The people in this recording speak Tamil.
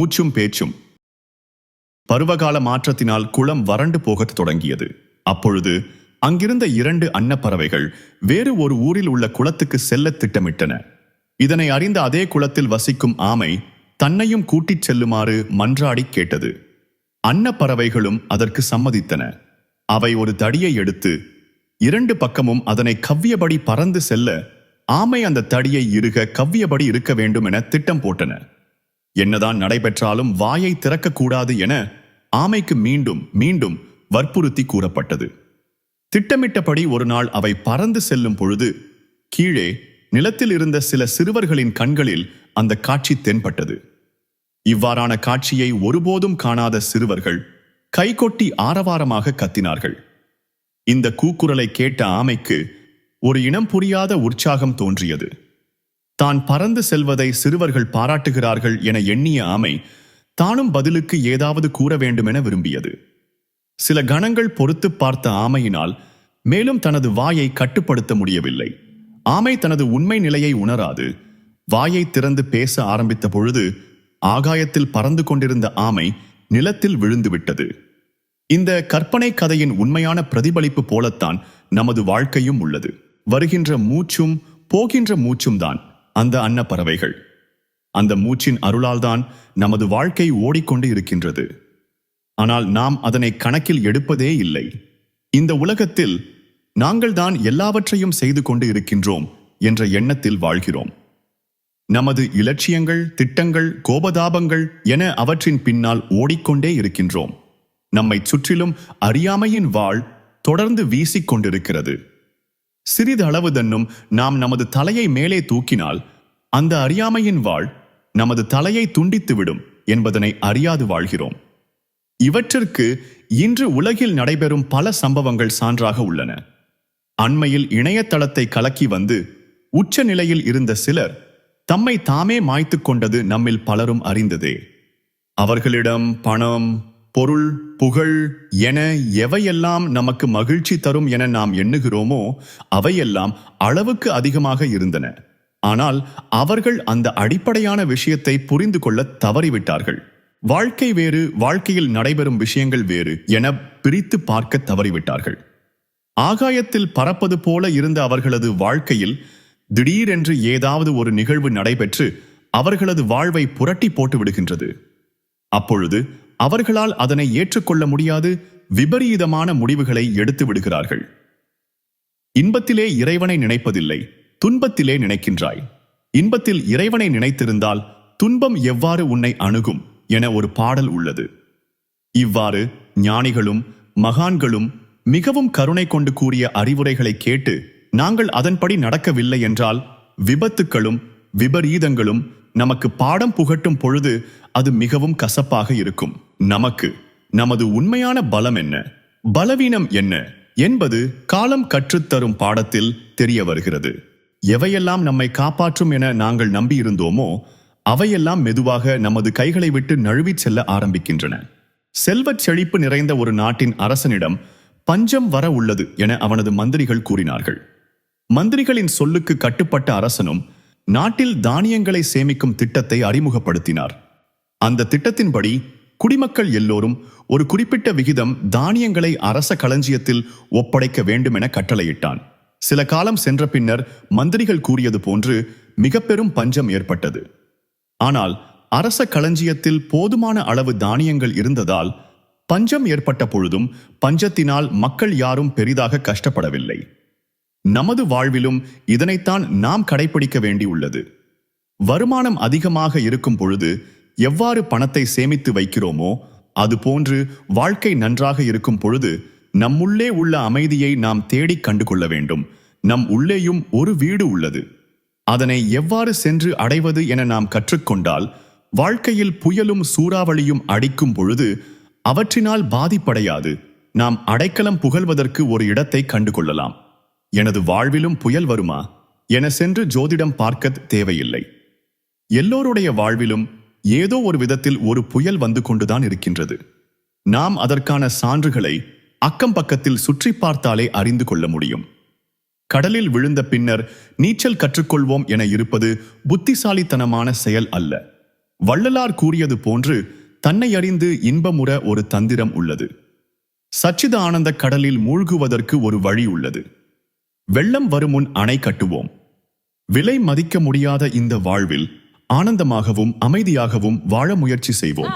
மூச்சும் பேச்சும். பருவகால மாற்றத்தினால் குளம் வறண்டு போகத் தொடங்கியது. அப்பொழுது அங்கிருந்த இரண்டு அன்னப்பறவைகள் வேறு ஒரு ஊரில் உள்ள குளத்துக்கு செல்ல திட்டமிட்டன. இதனை அறிந்த அதே குளத்தில் வசிக்கும் ஆமை தன்னையும் கூட்டிச் செல்லுமாறு மன்றாடி கேட்டது. அன்னப்பறவைகளும் அதற்கு சம்மதித்தன. அவை ஒரு தடியை எடுத்து இரண்டு பக்கமும் அதனை கவ்வியபடி பறந்து செல்ல ஆமை அந்த தடியை இருக கவ்வியபடி இருக்க வேண்டும் என திட்டம் போட்டன. என்னதான் நடைபெற்றாலும் வாயை திறக்கக்கூடாது என ஆமைக்கு மீண்டும் மீண்டும் வற்புறுத்தி கூறப்பட்டது. திட்டமிட்டபடி ஒரு நாள் அவை பறந்து செல்லும் பொழுது கீழே நிலத்தில் இருந்த சில சிறுவர்களின் கண்களில் அந்த காட்சி தென்பட்டது. இவ்வாறான காட்சியை ஒருபோதும் காணாத சிறுவர்கள் கைகொட்டி ஆரவாரமாக கத்தினார்கள். இந்த கூக்குரலை கேட்ட ஆமைக்கு ஒரு இனம் புரியாத உற்சாகம் தோன்றியது. தான் பறந்து செல்வதை சிறுவர்கள் பாராட்டுகிறார்கள் என எண்ணிய ஆமை தானும் பதிலுக்கு ஏதாவது கூற வேண்டுமென விரும்பியது. சில கணங்கள் பொறுத்து பார்த்த ஆமையினால் மேலும் தனது வாயை கட்டுப்படுத்த முடியவில்லை. ஆமை தனது உண்மை நிலையை உணராது. வாயை திறந்து பேச ஆரம்பித்த பொழுது ஆகாயத்தில் பறந்து கொண்டிருந்த ஆமை நிலத்தில் விழுந்துவிட்டது. இந்த கற்பனை கதையின் உண்மையான பிரதிபலிப்பு போலத்தான் நமது வாழ்க்கையும் உள்ளது. வருகின்ற மூச்சும் போகின்ற மூச்சும் தான் அந்த அன்னப்பறவைகள். அந்த மூச்சின் அருளால்தான் நமது வாழ்க்கை ஓடிக்கொண்டு இருக்கின்றது. ஆனால் நாம் அதனை கணக்கில் எடுப்பதே இல்லை. இந்த உலகத்தில் நாங்கள் தான் எல்லாவற்றையும் செய்து கொண்டு இருக்கின்றோம் என்ற எண்ணத்தில் வாழ்கிறோம். நமது இலட்சியங்கள் திட்டங்கள் கோபதாபங்கள் என அவற்றின் பின்னால் ஓடிக்கொண்டே இருக்கின்றோம். நம்மை சுற்றிலும் அறியாமையின் வாழ் தொடர்ந்து வீசிக்கொண்டிருக்கிறது. சிறிதளவு தன்னும் நாம் நமது தலையை மேலே தூக்கினால் அந்த அறியாமையின் வாழ் நமது தலையை துண்டித்துவிடும் என்பதனை அறியாது வாழ்கிறோம். இவற்றிற்கு இன்று உலகில் நடைபெறும் பல சம்பவங்கள் சான்றாக உள்ளன. அண்மையில் இணையதளத்தை கலக்கி வந்து உச்ச நிலையில் இருந்த சிலர் தம்மை தாமே மாய்த்து கொண்டது நம்மில் பலரும் அறிந்ததே. அவர்களிடம் பணம் பொருள் புகழ் என எவையெல்லாம் நமக்கு மகிழ்ச்சி தரும் என நாம் எண்ணுகிறோமோ அவையெல்லாம் அளவுக்கு அதிகமாக இருந்தன. ஆனால் அவர்கள் அந்த அடிப்படையான விஷயத்தை புரிந்து கொள்ள தவறிவிட்டார்கள். வாழ்க்கை வேறு வாழ்க்கையில் நடைபெறும் விஷயங்கள் வேறு என பிரித்து பார்க்க தவறிவிட்டார்கள். ஆகாயத்தில் பறப்பது போல இருந்த அவர்களது வாழ்க்கையில் திடீரென்று ஏதாவது ஒரு நிகழ்வு நடைபெற்று அவர்களது வாழ்வை புரட்டி போட்டு விடுகின்றது. அப்பொழுது அவர்களால் அதனை ஏற்றுக்கொள்ள முடியாது விபரீதமான முடிவுகளை எடுத்து விடுகிறார்கள். இன்பத்திலே இறைவனை நினைப்பதில்லை துன்பத்திலே நினைக்கின்றாய். இன்பத்தில் இறைவனை நினைத்திருந்தால் துன்பம் எவ்வாறு உன்னை அணுகும் என ஒரு பாடல் உள்ளது. இவ்வாறு ஞானிகளும் மகான்களும் மிகவும் கருணை கொண்டு கூறிய அறிவுரைகளை கேட்டு நாங்கள் அதன்படி நடக்கவில்லை என்றால் விபத்துக்களும் விபரீதங்களும் நமக்கு பாடம் புகட்டும் பொழுது அது மிகவும் கசப்பாக இருக்கும். நமக்கு நமது உண்மையான பலம் என்ன? பலவீனம் என்ன? என்பது காலம் கற்றுத்தரும் பாடத்தில் தெரிய வருகிறது. எவையெல்லாம் நம்மை காப்பாற்றும் என நாங்கள் நம்பியிருந்தோமோ அவையெல்லாம் மெதுவாக நமது கைகளை விட்டு நழுவிச் செல்ல ஆரம்பிக்கின்றன. செல்வச் செழிப்பு நிறைந்த ஒரு நாட்டின் அரசனிடம் பஞ்சம் வர உள்ளது என அவனது மந்திரிகள் கூறினார்கள். மந்திரிகளின் சொல்லுக்கு கட்டுப்பட்ட அரசனும் நாட்டில் தானியங்களை சேமிக்கும் திட்டத்தை அறிமுகப்படுத்தினார். அந்த திட்டத்தின்படி குடிமக்கள் எல்லோரும் ஒரு குறிப்பிட்ட விகிதம் தானியங்களை அரச களஞ்சியத்தில் ஒப்படைக்க வேண்டும் என கட்டளையிட்டான். சில காலம் சென்ற பின்னர் மந்திரிகள் கூறியது போன்று மிக பெரும் பஞ்சம் ஏற்பட்டது. ஆனால் அரச களஞ்சியத்தில் போதுமான அளவு தானியங்கள் இருந்ததால் பஞ்சம் ஏற்பட்ட பொழுதும் பஞ்சத்தினால் மக்கள் யாரும் பெரிதாக கஷ்டப்படவில்லை. நமது வாழ்விலும் இதனைத்தான் நாம் கடைபிடிக்க வேண்டியுள்ளது. வருமானம் அதிகமாக இருக்கும் பொழுது எவ்வாறு பணத்தை சேமித்து வைக்கிறோமோ அதுபோன்று வாழ்க்கை நன்றாக இருக்கும் பொழுது நம்முள்ளே உள்ள அமைதியை நாம் தேடிக் கண்டு கொள்ள வேண்டும். நம் உள்ளேயும் ஒரு வீடு உள்ளது. அதனை எவ்வாறு சென்று அடைவது என நாம் கற்றுக்கொண்டால் வாழ்க்கையில் புயலும் சூறாவளியும் அடிக்கும் பொழுது அவற்றினால் பாதிப்படையாது. நாம் அடைக்கலம் புகழ்வதற்கு ஒரு இடத்தை கண்டு கொள்ளலாம் எனது வாழ்விலும் புயல் வருமா? என சென்று ஜோதிடம் பார்க்க தேவையில்லை. எல்லோருடைய வாழ்விலும் ஏதோ ஒரு விதத்தில் ஒரு புயல் வந்து கொண்டுதான் இருக்கின்றது. நாம் அதற்கான சான்றுகளை அக்கம் பக்கத்தில் சுற்றி பார்த்தாலே அறிந்து கொள்ள முடியும். கடலில் விழுந்த பின்னர் நீச்சல் கற்றுக்கொள்வோம் என இருப்பது புத்திசாலித்தனமான செயல் அல்ல. வள்ளலார் கூறியது போன்று தன்னை அறிந்து இன்பமுற ஒரு தந்திரம் உள்ளது. சச்சித ஆனந்த கடலில் மூழ்குவதற்கு ஒரு வழி உள்ளது. வெள்ளம் வரும் முன் அணை கட்டுவோம். விலை மதிக்க முடியாத இந்த வாழ்வில் ஆனந்தமாகவும் அமைதியாகவும் வாழ முயற்சி செய்வோம்.